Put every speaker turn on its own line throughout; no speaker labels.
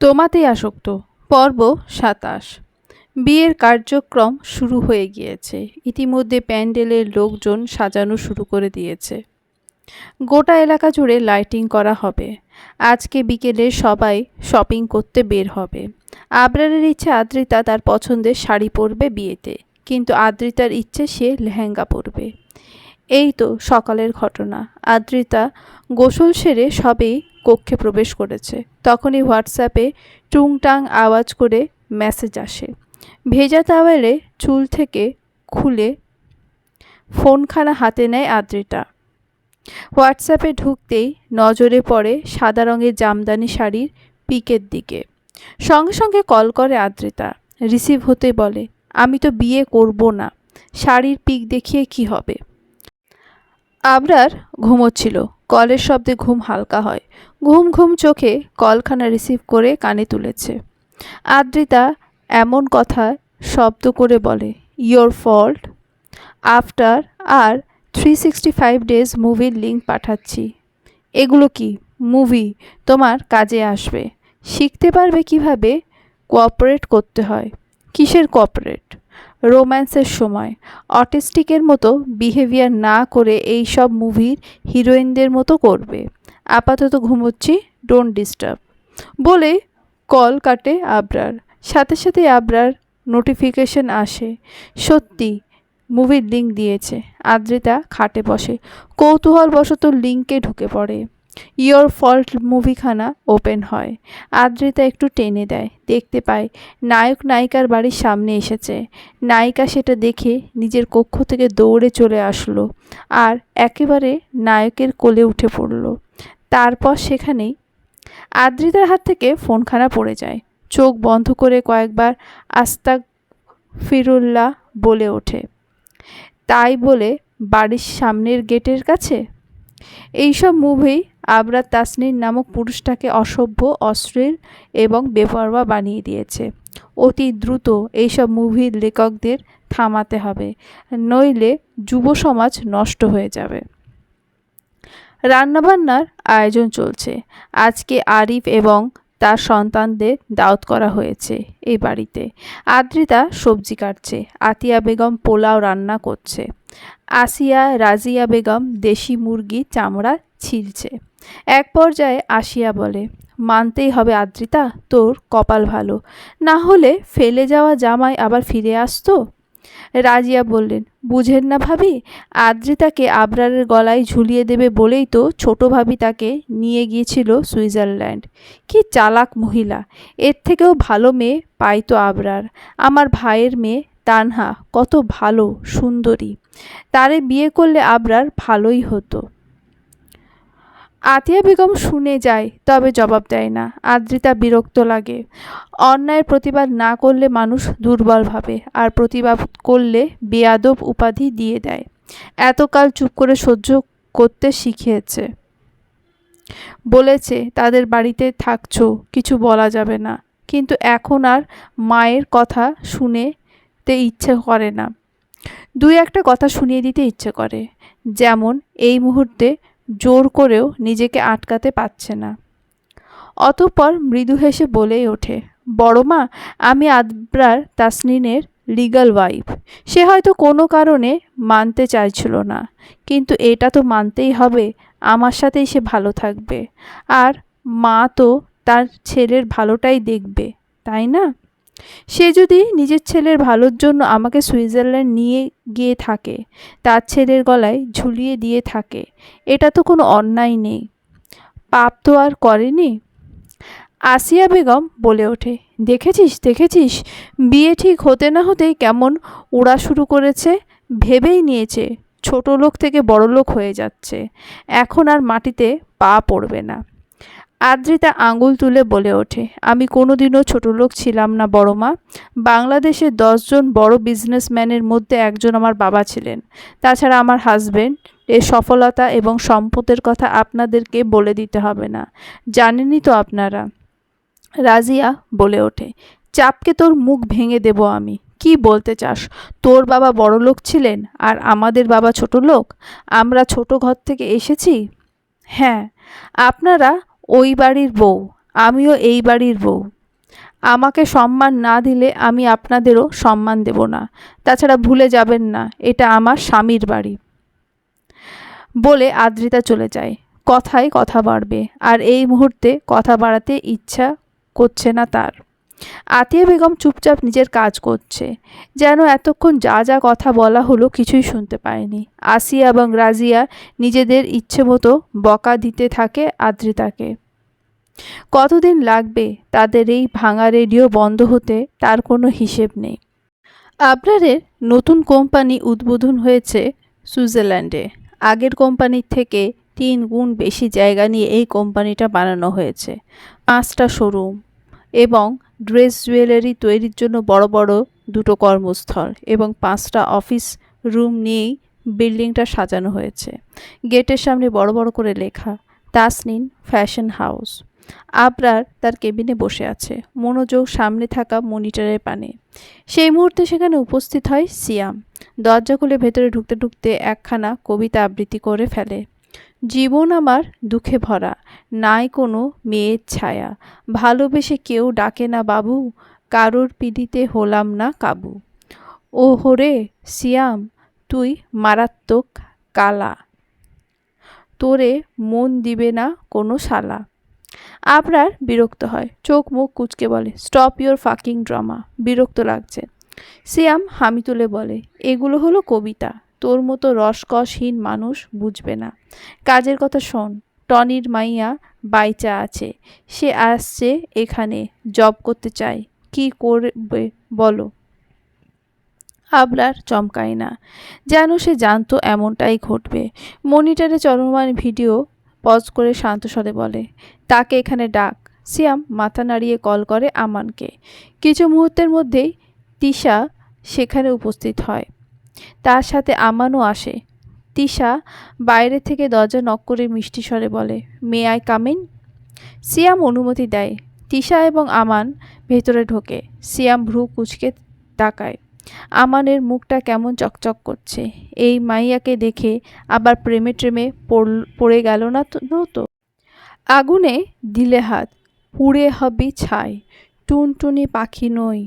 তোমাতেই আসক্ত। পর্ব সাতাশ। বিয়ের কার্যক্রম শুরু হয়ে গিয়েছে। ইতিমধ্যে প্যান্ডেলের লোকজন সাজানো শুরু করে দিয়েছে। গোটা এলাকা জুড়ে লাইটিং করা হবে। আজকে বিকেলে সবাই শপিং করতে বের হবে। আবরারের ইচ্ছে আদ্রিতা তার পছন্দের শাড়ি পরবে বিয়েতে। কিন্তু আদ্রিতার ইচ্ছে সে লেহেঙ্গা পরবে। এই তো সকালের ঘটনা। আদ্রিতা গোসল সেরে সবেই কক্ষে প্রবেশ করেছে। তখনই হোয়াটসঅ্যাপে টুংটাং আওয়াজ করে মেসেজ আসে। ভেজা তাওয়ালে চুল থেকে খুলে ফোনখানা হাতে নেয় আদ্রিতা। হোয়াটসঅ্যাপে ঢুকতেই নজরে পড়ে সাদা রঙের জামদানি শাড়ির পিকের দিকে। সঙ্গে সঙ্গে কল করে আদ্রিতা। রিসিভ হতে বলে, আমি তো বিয়ে করব না। শাড়ির পিক দেখিয়ে কি হবে? আবরার ঘুমোচ্ছিল। কলের শব্দে ঘুম হালকা হয়। ঘুম ঘুম চোখে কলখানা রিসিভ করে কানে তুলেছে। আদ্রিতা এমন কথা শব্দ করে বলে ইয়োর ফল্ট আফটার আর থ্রি সিক্সটি ফাইভ ডেজ মুভির লিঙ্ক পাঠাচ্ছি। এগুলো কি? মুভি তোমার কাজে আসবে। শিখতে পারবে কীভাবে? কোঅপারেট করতে হয়। কিসের কোঅপারেট রোম্যান্সের সময়। অটিস্টিকের মতো বিহেভিয়ার না করে এই সব মুভির হিরোইনদের মতো করবে। আপাতত ঘুমোচ্ছি, ডোন্ট ডিস্টার্ব। বলে কল কাটে আবরার। সাথে সাথে আবরার নোটিফিকেশন আসে। সত্যি, মুভির লিঙ্ক দিয়েছে। আদ্রিতা খাটে বসে। কৌতূহলবশত লিঙ্কে ঢুকে পড়ে। ইয়োর ফল্ট মুভিখানা ওপেন হয়। আদ্রিতা একটু টেনে দেয়, দেখতে পায় নায়ক নায়িকার বাড়ির সামনে এসেছে। নায়িকা সেটা দেখে নিজের কক্ষ থেকে দৌড়ে চলে আসলো আর একেবারে নায়কের কোলে উঠে পড়ল। তারপর সেখানেই আদ্রিতার হাত থেকে ফোনখানা পড়ে যায়। চোখ বন্ধ করে কয়েকবার আস্তাক ফিরুল্লাহ বলে ওঠে। তাই বলে বাড়ির সামনের গেটের কাছে? এইসব মুভি আবরার তাসনির নামক পুরুষটাকে অসভ্য, অশ্লীল এবং বেপরোয়া বানিয়ে দিয়েছে। অতি দ্রুত এইসব মুভির লেখকদের থামাতে হবে, নইলে যুব সমাজ নষ্ট হয়ে যাবে। রান্নাবান্নার আয়োজন চলছে। আজকে আরিফ এবং তার সন্তানদের দাওয়াত করা হয়েছে এই বাড়িতে। আদ্রিতা সবজি কাটছে, আতিয়া বেগম পোলাও রান্না করছে, আসিয়া রাজিয়া বেগম দেশি মুরগি চামড়া ছিলছে এক পর্যায়ে আসিয়া বলে, মানতেই হবে আদ্রিতা, তোর কপাল ভালো। না হলে ফেলে যাওয়া জামাই আবার ফিরে আসতো? রাজিয়া বললেন, বুঝেন না ভাবি আদ্রিতাকে আবরারের গলায় ঝুলিয়ে দেবে বলেই তো ছোট ভাবি তাকে নিয়ে গিয়েছিল সুইজারল্যান্ড। কি চালাক মহিলা, এর থেকেও ভালো মেয়ে পাইতো আবরার। আমার ভাইয়ের মেয়ে তানহা, কত ভালো, সুন্দরী। তারে বিয়ে করলে আবরার ভালোই হতো। আতিয়া বেগম শুনে যায়, তবে জবাব দেয় না। আদ্রিতা বিরক্ত লাগে। অন্যায়ের প্রতিবাদ না করলে মানুষ দুর্বল ভাবে, আর প্রতিবাদ করলে বেয়াদব উপাধি দিয়ে দেয়। এতকাল চুপ করে সহ্য করতে শিখিয়েছে। বলেছে, তাদের বাড়িতে থাকছো, কিছু বলা যাবে না। কিন্তু এখন আর মায়ের কথা শুনে তে ইচ্ছে করে না। দুই একটা কথা শুনিয়ে দিতে ইচ্ছে করে। যেমন, এই মুহূর্তে জোর করেও নিজেকে আটকাতে পারছে না। অতঃপর মৃদু হেসে বলেই ওঠে, বড় মা, আমি আদব্রার তাসনিনের লিগাল ওয়াইফ সে হয়তো কোনো কারণে মানতে চাইছিল না, কিন্তু এটা তো মানতেই হবে, আমার সাথেই সে ভালো থাকবে। আর মা তো তার ছেলের ভালোটাই দেখবে, তাই না? সে যদি নিজের ছেলের ভালোর জন্য আমাকে সুইজারল্যান্ড নিয়ে গিয়ে থাকে, তার ছেলের গলায় ঝুলিয়ে দিয়ে থাকে, এটা তো কোনো অন্যায় নেই। পাপ তো আর করেনি। আসিয়া বেগম বলে ওঠে, দেখেছিস দেখেছিস, বিয়ে ঠিক হতে না হতেই কেমন উড়া শুরু করেছে, ভেবেই নিয়েছে, ছোট লোক থেকে বড় লোক হয়ে যাচ্ছে। এখন আর মাটিতে পা পড়বে না। আদ্রিতা আঙুল তুলে বলে ওঠে, আমি কোনোদিনও ছোট লোক ছিলাম না, বড় মা। বাংলাদেশে দশজন বড় বিজনেসম্যানের মধ্যে একজন আমার বাবা ছিলেন। তাছাড়া আমার হাজবেন্ড এর সফলতা এবং সম্পদের কথা আপনাদেরকে বলে দিতে হবে না। জানেনই তো আপনারা। রাজিয়া বলে ওঠে, চাপকে তোর মুখ ভেঙে দেব আমি। কি বলতে চাস? তোর বাবা বড় লোক ছিলেন আর আমাদের বাবা ছোট লোক? আমরা ছোট ঘর থেকে এসেছি? হ্যাঁ। আপনারা ওই বাড়ির বউ, আমিও এই বাড়ির বউ। আমাকে সম্মান না দিলে আমি আপনাদেরও সম্মান দেব না। তাছাড়া ভুলে যাবেন না, এটা আমার স্বামীর বাড়ি। বলে আদ্রিতা চলে যায়। কথায় কথা বাড়বে, আর এই মুহূর্তে কথা বাড়াতে ইচ্ছা করছে না তার। আতিয়া বেগম চুপচাপ নিজের কাজ করছে। যেন এতক্ষণ যা যা কথা বলা হলো কিছুই শুনতে পায়নি। আসিয়া এবং রাজিয়া নিজেদের ইচ্ছে মতো বকা দিতে থাকে আদ্রিতাকে। কতদিন লাগবে তাদের এই ভাঙা রেডিও বন্ধ হতে তার কোনো হিসেব নেই। আবরারের নতুন কোম্পানি উদ্বোধন হয়েছে সুইজারল্যান্ডে। আগের কোম্পানির থেকে তিন গুণ বেশি জায়গা নিয়ে এই কোম্পানিটা বানানো হয়েছে। পাঁচটা শোরুম এবং ড্রেস জুয়েলারি তৈরির জন্য বড় বড় দুটো কর্মস্থল এবং পাঁচটা অফিস রুম নিয়েই বিল্ডিংটা সাজানো হয়েছে। গেটের সামনে বড় বড় করে লেখা তাসনিন ফ্যাশন হাউস। আবরার তার কেবিনে বসে আছে, মনোযোগ সামনে থাকা মনিটরের পানে। সেই মুহূর্তে সেখানে উপস্থিত হয় সিয়াম। দরজা খুলে ভেতরে ঢুকতে ঢুকতে একখানা কবিতা আবৃত্তি করে ফেলে। জীবন আমার দুঃখে ভরা, নাই কোনো মেয়ের ছায়া। ভালোবেসে কেউ ডাকে না বাবু, কারোর পিড়িতে হলাম না কাবু। ও হরে সিয়াম, তুই মারাত্মক কালা। তোরে মন দিবে না কোনো শালা। আপনার বিরক্ত হয়, চোখ মুখ কুচকে বলে স্টপ ইওর ফাকিং ড্রামা বিরক্ত লাগছে। সিয়াম হামি তুলে বলে, এগুলো হলো কবিতা। তোর মতো রসকসহীন মানুষ বুঝবে না। কাজের কথা শোন, টনির মাইয়া বাইচা আছে। সে আসছে এখানে, জব করতে চায়। কি করবে বলো? আবলার চমকায় না। যেন সে জানতো এমনটাই ঘটবে। মনিটরে চলমান ভিডিও পজ করে শান্ত স্বরে বলে, তাকে এখানে ডাক সিয়াম মাথা নাড়িয়ে কল করে আমানকে কিছু মুহূর্তের মধ্যেই তিশা সেখানে উপস্থিত হয়। তার সাথে আমানও আসে। তিশা বাইরে থেকে দরজা নক করে মিষ্টি স্বরে বলে, মে আই কামিন সিয়াম অনুমতি দেয়। তিশা এবং আমান ভেতরে ঢোকে। সিয়াম ভ্রু কুচকে তাকায়। আমানের মুখটা কেমন চকচক করছে। এই মাইয়াকে দেখে আবার প্রেমে ট্রেমে পড়ে গেল না তো? আগুনে দিলে হাত, পুড়ে হবি ছাই, টুনটুনি পাখি নই।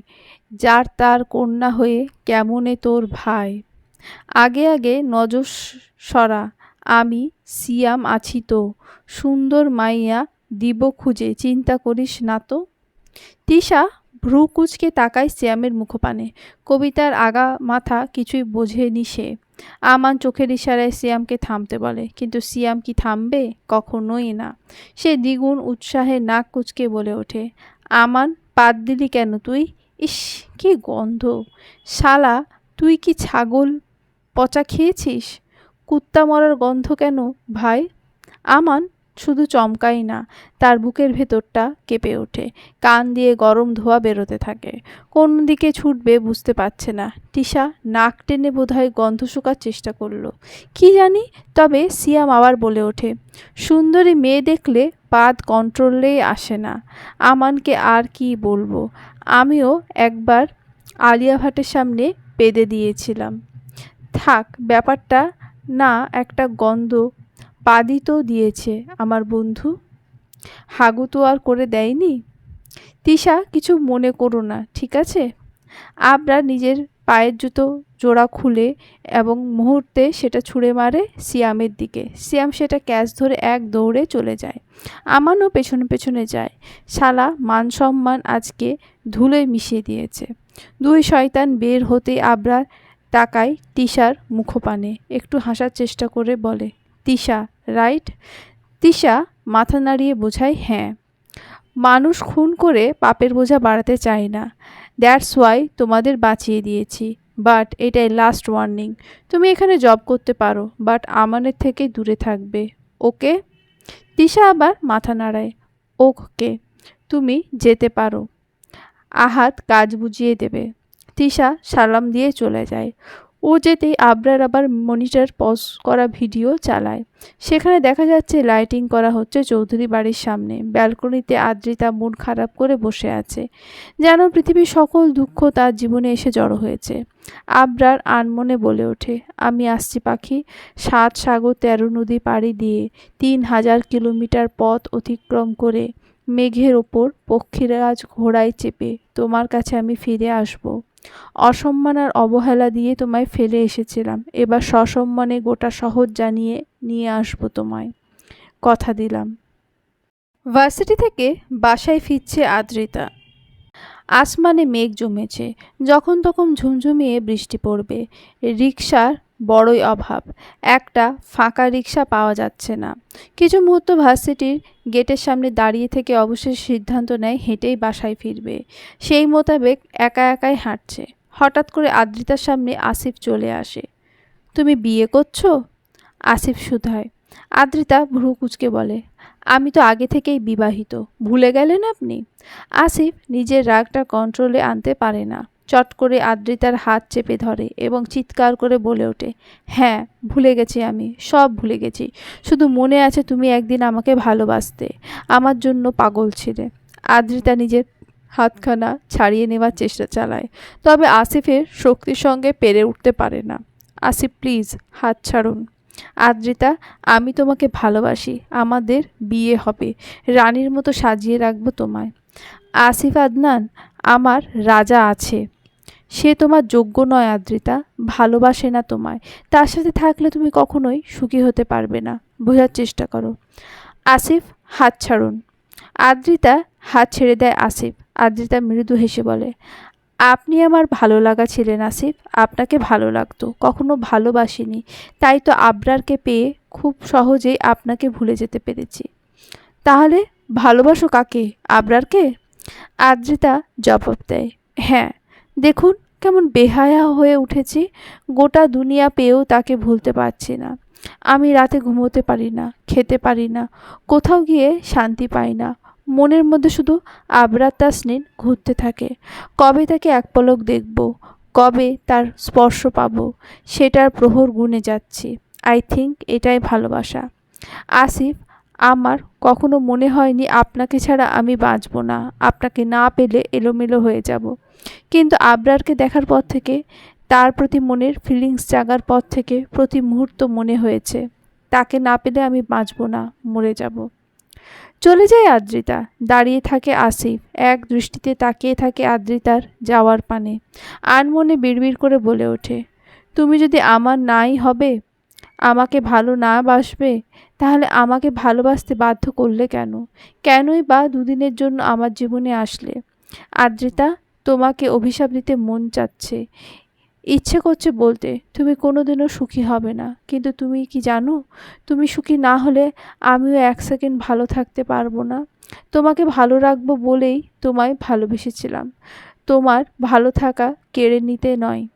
যার তার কন্যা হয়ে কেমনে তোর ভাই? আগে আগে নজর সরা, আমি সিয়াম আছি তো, সুন্দর মাইয়া দিব খুঁজে, চিন্তা করিস না তো? তিশা ভ্রু কুচকে তাকায় সিয়ামের মুখপানে। কবিতার আগা মাথা কিছুই বোঝেনি সে। আমান চোখের ইশারায় সিয়ামকে থামতে বলে, কিন্তু সিয়াম কি থামবে? কখনোই না। সে দ্বিগুণ উৎসাহে নাক কুচকে বলে ওঠে। আমান পাত দিলি কেন তুই? ইস, কি গন্ধ। শালা, তুই কি ছাগল? পচা খেয়েছিস? কুত্তা মরার গন্ধ কেন ভাই? আমান শুধু চমকাই না, তার বুকের ভেতরটা কেঁপে ওঠে। কান দিয়ে গরম ধোয়া বেরোতে থাকে। কোন দিকে ছুটবে বুঝতে পারছে না। টিশা নাক টেনে বোধহয় গন্ধ শুকার চেষ্টা করল। কি জানি, তবে সিয়াম আবার বলে ওঠে, সুন্দরী মেয়ে দেখলে পাদ কন্ট্রোলেই আসে না। আমানকে আর কি বলব? আমিও একবার আলিয়া ভাটের সামনে বেঁধে দিয়েছিলাম। থাক, ব্যাপারটা না একটা গন্ধ পাদিত দিয়েছে আমার বন্ধু। হাগু তো আর করে দেয়নি। তিশা, কিছু মনে করো না, ঠিক আছে? আবরা নিজের পায়ের জুতো জোড়া খুলে এবং মুহূর্তে সেটা ছুঁড়ে মারে সিয়ামের দিকে। সিয়াম সেটা ক্যাচ ধরে এক দৌড়ে চলে যায়। আমানও পেছনে পেছনে যায়। শালা মান সম্মান আজকে ধুলোয় মিশিয়ে দিয়েছে। দুই শয়তান বের হতে আবরার তাকায় তিশার মুখপানে। একটু হাসার চেষ্টা করে বলে, তিশা, রাইট? তিশা মাথা নাড়িয়ে বোঝায় হ্যাঁ। মানুষ খুন করে পাপের বোঝা বাড়াতে চায় না। দ্যাটস ওয়াই তোমাদের বাঁচিয়ে দিয়েছি। বাট এটাই লাস্ট ওয়ার্নিং তুমি এখানে জব করতে পারো বাট আমাদের থেকে দূরে থাকবে। ওকে তিশা আবার মাথা নাড়ায়। ওকে তুমি যেতে পারো। আহাত কাজ বুঝিয়ে দেবে। তিশা সালাম দিয়ে চলে যায়। ও যেতেই আবরার আবার মনিটর পজ করা ভিডিও চালায়। সেখানে দেখা যাচ্ছে লাইটিং করা হচ্ছে চৌধুরী বাড়ির সামনে। ব্যালকনিতে আদ্রিতা মন খারাপ করে বসে আছে, যেন পৃথিবীর সকল দুঃখ তার জীবনে এসে জড়ো হয়েছে। আবরার আনমনে বলে ওঠে, আমি আসছি পাখি, সাত সাগর তেরো নদী পাড়ি দিয়ে তিন হাজার কিলোমিটার পথ অতিক্রম করে মেঘের ওপর পক্ষীরাজ ঘোড়ায় চেপে তোমার কাছে আমি ফিরে আসব। অসম্মান আর অবহেলা দিয়ে তোমায় ফেলে এসেছিলাম। এবার সসম্মানে গোটা শহর জানিয়ে নিয়ে আসব তোমায়। কথা দিলাম। ভার্সিটি থেকে বাসায় ফিরছে আদ্রিতা। আসমানে মেঘ জমেছে। যখন তখন ঝুমঝুমিয়ে বৃষ্টি পড়বে। রিক্সার বড়ই অভাব। একটা ফাঁকা রিক্সা পাওয়া যাচ্ছে না। কিছু মুহূর্ত ভার্সিটির গেটের সামনে দাঁড়িয়ে থেকে অবশেষ সিদ্ধান্ত নেয়, হেঁটেই বাসায় ফিরবে। সেই মোতাবেক একা একাই হাঁটছে। হঠাৎ করে আদ্রিতার সামনে আসিফ চলে আসে। তুমি বিয়ে করছ? আসিফ শুধায়। আদ্রিতা ভ্রু কুচকে বলে, আমি তো আগে থেকেই বিবাহিত। ভুলে গেলেন আপনি? আসিফ নিজের রাগটা কন্ট্রোলে আনতে পারে না। চট করে আদ্রিতার হাত চেপে ধরে এবং চিৎকার করে বলে ওঠে হ্যাঁ ভুলে গেছি আমি, সব ভুলে গেছি। শুধু মনে আছে তুমি একদিন আমাকে ভালোবাসতে, আমার জন্য পাগল ছিলে। আদ্রিতা নিজের হাতখানা ছাড়িয়ে নেওয়ার চেষ্টা চালায়, তবে আসিফের শক্তির সঙ্গে পেরে উঠতে পারে না। আসিফ, প্লিজ, হাত ছাড়ুন। আদ্রিতা, আমি তোমাকে ভালোবাসি, আমাদের বিয়ে হবে, রানীর মতো সাজিয়ে রাখব তোমায়। আসিফ আদনান, আমার রাজা আছে। সে তোমার যোগ্য নয়, আদ্রিতা। ভালোবাসে না তোমায়। তার সাথে থাকলে তুমি কখনোই সুখী হতে পারবে না। বোঝার চেষ্টা করো। আসিফ, হাত ছাড়ুন। আদ্রিতা, হাত ছেড়ে দেয় আসিফ। আদ্রিতা মৃদু হেসে বলে, আপনি আমার ভালো লাগা ছিলেন, আসিফ। আপনাকে ভালো লাগতো। কখনো ভালোবাসিনি। তাই তো আবরারকে পেয়ে খুব সহজেই আপনাকে ভুলে যেতে পেরেছি। তাহলে ভালোবাসো কাকে? আবরারকে? আদ্রিতা জবাব দেয় হ্যাঁ দেখুন কেমন বেহায়া হয়ে উঠেছি। গোটা দুনিয়া পেয়েও তাকে ভুলতে পারছি না। আমি রাতে ঘুমোতে পারি না, খেতে পারি না, কোথাও গিয়ে শান্তি পাই না। মনের মধ্যে শুধু আবরার তাসনিন ঘুরতে থাকে। কবে তাকে এক পলক দেখব? কবে তার স্পর্শ পাব? সেটার প্রহর গুনে যাচ্ছি। আই থিঙ্ক এটাই ভালোবাসা। আসিফ আমার কখনো মনে হয়নি আপনাকে ছাড়া আমি বাঁচব না। আপনাকে না পেলে এলোমেলো হয়ে যাব। কিন্তু আবরারকে দেখার পর থেকে, তার প্রতি মনের ফিলিংস জাগার পর থেকে প্রতি মুহূর্ত মনে হয়েছে, তাকে না পেলে আমি বাঁচব না, মরে যাব। চলে যায় আদ্রিতা, দাঁড়িয়ে থাকে আসিফ। এক দৃষ্টিতে তাকিয়ে থাকে আদ্রিতার যাওয়ার পানে। আনমনে বিড়বিড় করে বলে ওঠে, তুমি যদি আমার নাই হবে, আমাকে ভালো না বাসবে তাহলে আমাকে ভালোবাসতে বাধ্য করলে কেন? কেনই বা দুদিনের জন্য আমার জীবনে আসলে? আদ্রিতা, তোমাকে অভিশাপ দিতে মন চাচ্ছে। ইচ্ছে করছে বলতে, তুমি কোনোদিনও সুখী হবে না। কিন্তু তুমি কি জানো? তুমি সুখী না হলে আমিও এক সেকেন্ড ভালো থাকতে পারব না। তোমাকে ভালো রাখব বলেই তোমায় ভালোবেসেছিলাম। তোমার ভালো থাকা কেড়ে নিতে নয়।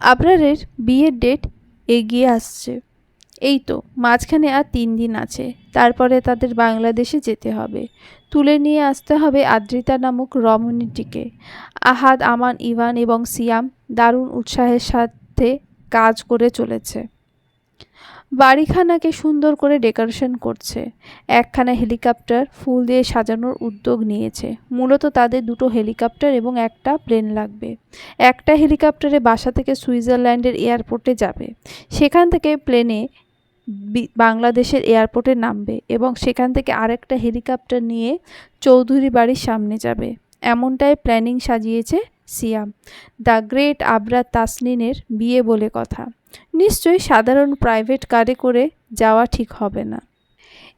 আবরারের বিয়ের ডেট এগিয়ে আসছে। এই তো, মাঝখানে আর তিন দিন আছে, তারপরে তাদের বাংলাদেশে যেতে হবে। তুলে নিয়ে আসতে হবে আদ্রিতা নামক রমণীটিকে আহাদ, আমান, ইভান এবং সিয়াম দারুণ উৎসাহের সাথে কাজ করে চলেছে। বাড়িখানাকে সুন্দর করে ডেকোরেশন করছে। একখানা হেলিকপ্টার ফুল দিয়ে সাজানোর উদ্যোগ নিয়েছে। মূলত তাদের দুটো হেলিকপ্টার এবং একটা প্লেন লাগবে। একটা হেলিকপ্টারে বাসা থেকে সুইজারল্যান্ডের এয়ারপোর্টে যাবে। সেখান থেকে প্লেনে বাংলাদেশের এয়ারপোর্টে নামবে এবং সেখান থেকে আরেকটা হেলিকপ্টার নিয়ে চৌধুরী বাড়ির সামনে যাবে। এমনটাই প্ল্যানিং সাজিয়েছে সিয়াম। দ্য গ্রেট আবরা তাসনিনের বিয়ে বলে কথা। নিশ্চয়ই সাধারণ প্রাইভেট কারে করে যাওয়া ঠিক হবে না।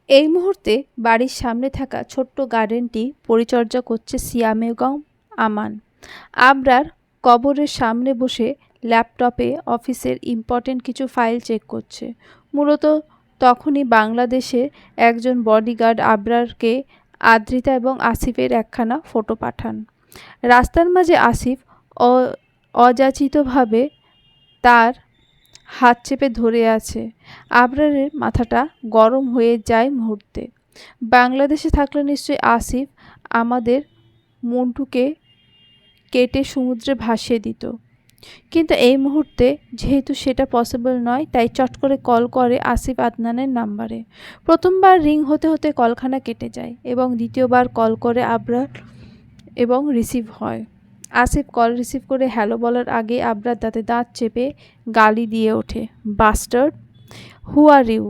এই মুহূর্তে বাড়ির সামনে থাকা ছোট্ট গার্ডেনটি পরিচর্যা করছে সিয়ামেগম আমান। আবরার কবরের সামনে বসে ল্যাপটপে অফিসের ইম্পর্টেন্ট কিছু ফাইল চেক করছে। মূলত তখনই বাংলাদেশে একজন বডিগার্ড আবরারকে আদ্রিতা এবং আসিফের একখানা ফটো পাঠান। রাস্তার মাঝে আসিফ অযাচিতভাবে তার হাত চেপে ধরে আছে। আবরারের মাথাটা গরম হয়ে যায় মুহূর্তে। বাংলাদেশে থাকলে নিশ্চয়ই আসিফ আমাদের মন্টুকে কেটে সমুদ্রে ভাসিয়ে দিত। কিন্তু এই মুহূর্তে যেহেতু সেটা পসিবল নয়, তাই চট করে কল করে আসিফ আদনানের নাম্বারে প্রথমবার রিং হতে হতে কলখানা কেটে যায় এবং দ্বিতীয়বার কল করে আবরার এবং রিসিভ হয়। আসিফ কল রিসিভ করে হ্যালো বলার আগে আবরার দাঁতে দাঁত চেপে গালি দিয়ে ওঠে বাস্টার্ড হু আর ইউ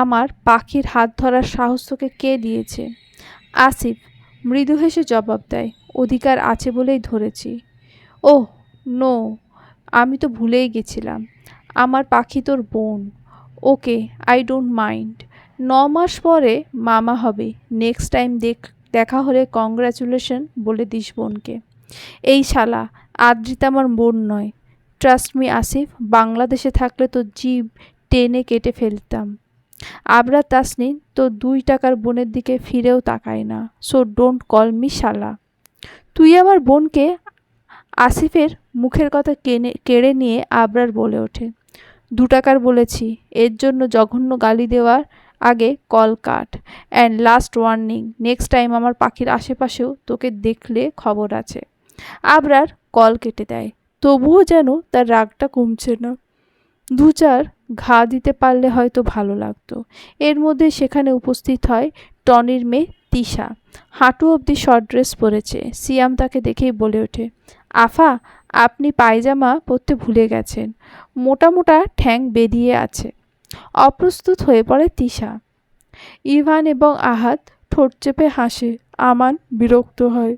আমার পাখির হাত ধরার সাহস তোকে কে দিয়েছে? আসিফ মৃদু হেসে জবাব দেয়, অধিকার আছে বলেই ধরেছি। ওহ নো, আমি তো ভুলেই গেছিলাম। আমার পাখি তোর বোন। Okay, I don't mind. ন মাস পরে মামা হবে। নেক্সট টাইম দেখ, দেখা হলে কংগ্রাচুলেশন বলে দিস বোনকে। এই শালা, আদ্রিতা আমার বোন নয়। Trust me, Asif. বাংলাদেশে থাকলে তো জীব টেনে কেটে ফেলতাম। আবরা তাসনিন তো দুই টাকার বোনের দিকে ফিরেও তাকায় না। সো ডোন্ট কল মি শালা। তুই আমার বোনকে, আসিফের মুখের কথা কেনে, কেড়ে নিয়ে আবরার বলে ওঠে। দু টাকার বলেছি, এর জন্য জঘন্য গালি দেওয়ার আগে call cut. And last warning next time আমার পাখির আশেপাশেও তোকে দেখলে খবর আছে। আবরার কল কেটে দেয়, তবুও যেন তার রাগটা কমছে না। দু চার ঘা দিতে পারলে হয়তো ভালো লাগতো। এর মধ্যে সেখানে উপস্থিত হয় টনির মেয়ে তিশা। হাঁটু অবধি শর্ট ড্রেস পরেছে। সিয়াম তাকে দেখেই বলে ওঠে, আফা আপনি পায়জামা পরতে ভুলে গেছেন। মোটা মোটা ঠ্যাং বেরিয়ে আছে। অপ্রস্তুত হয়ে পড়ে তিশা। ইভান এবং আহাত ঠোঁট চেপে হাসে, আমান বিরক্ত হয়।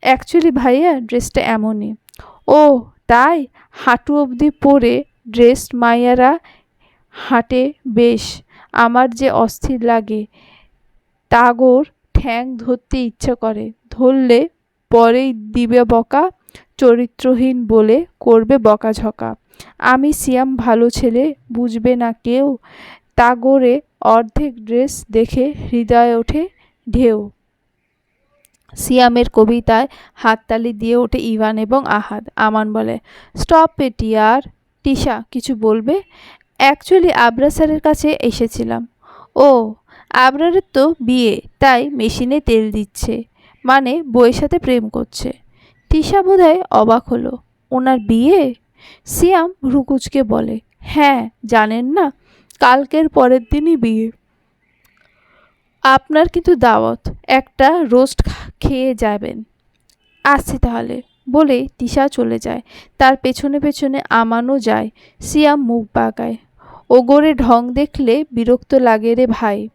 অ্যাকচুয়ালি ভাইয়া ড্রেসটা এমনই। ও, তাই? হাঁটু অবধি পরে ড্রেস মাইয়ারা হাঁটে বেশ, আমার যে অস্থির লাগে। তাগর ঠ্যাং ধরতে ইচ্ছা করে, ধরলে পরেই দিবে বকা চরিত্রহীন বলে করবে বকাঝকা। আমি সিয়াম ভালো ছেলে, বুঝবে না কেউ? তাগরে অর্ধেক ড্রেস দেখে হৃদয়ে ওঠে ঢেউ। সিয়ামের কবিতায় হাততালি দিয়ে ওঠে ইভান এবং আহাদ। আমান বলে, স্টপ ইট ইয়ার, টিশা, কিছু বলবে? অ্যাকচুয়ালি আবরা স্যারের কাছে এসেছিলাম। ও, আবরারের তো বিয়ে, তাই মেশিনে তেল দিচ্ছে মানে বইয়ের সাথে প্রেম করছে। তিশা বোধহয় অবাক হলো। ওনার বিয়ে? সিয়াম ভ্রুকুচকে বলে হ্যাঁ জানেন না, কালকের পরের দিনই বিয়ে। আপনার কিন্তু দাওয়াত, একটা রোস্ট খেয়ে যাবেন। আসছি তাহলে। বলে তিশা চলে যায়। তার পেছনে পেছনে আমানও যায়, সিয়াম মুখ বাগায় ওগরে ঢং দেখলে বিরক্ত লাগে রে ভাই।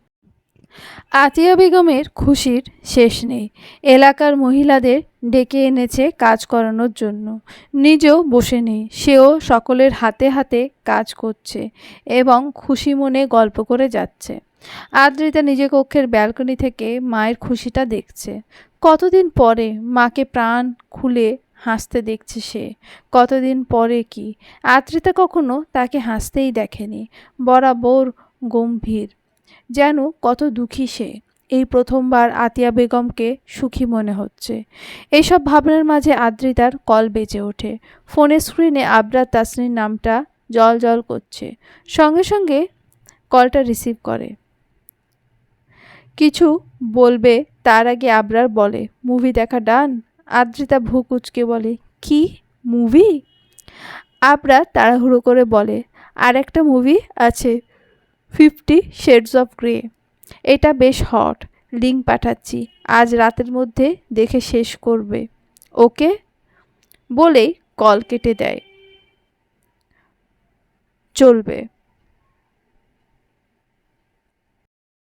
আতিয়া বেগমের খুশির শেষ নেই। এলাকার মহিলাদের ডেকে এনেছে কাজ করানোর জন্য। নিজেও বসে নেই। সেও সকলের হাতে হাতে কাজ করছে এবং খুশি মনে গল্প করে যাচ্ছে। আদ্রিতা নিজে কক্ষের ব্যালকনি থেকে মায়ের খুশিটা দেখছে। কতদিন পরে মাকে প্রাণ খুলে হাসতে দেখছে সে? কতদিন পরে কি? আদ্রিতা কখনো তাকে হাসতেই দেখেনি। বরাবর গম্ভীর। যেন কত দুঃখী সে। এই প্রথমবার আতিয়া বেগমকে সুখী মনে হচ্ছে। এইসব ভাবনার মাঝে আদ্রিতার কল বেজে ওঠে। ফোনের স্ক্রিনে আবরার তাসনির নামটা জল জল করছে। সঙ্গে সঙ্গে কলটা রিসিভ করে। কিছু বলবে, তার আগে আবরার বলে, মুভি দেখা ডান? আদ্রিতা ভ্রু কুচকে বলে, কি? মুভি? আবরা তাড়াহুড়ো করে বলে আর একটা মুভি আছে, ফিফটি শেডস অফ গ্রে। এটা বেশ হট লিঙ্ক পাঠাচ্ছি, আজ রাতের মধ্যে দেখে শেষ করবে। ওকে? বলেই কল কেটে দেয়। চলবে।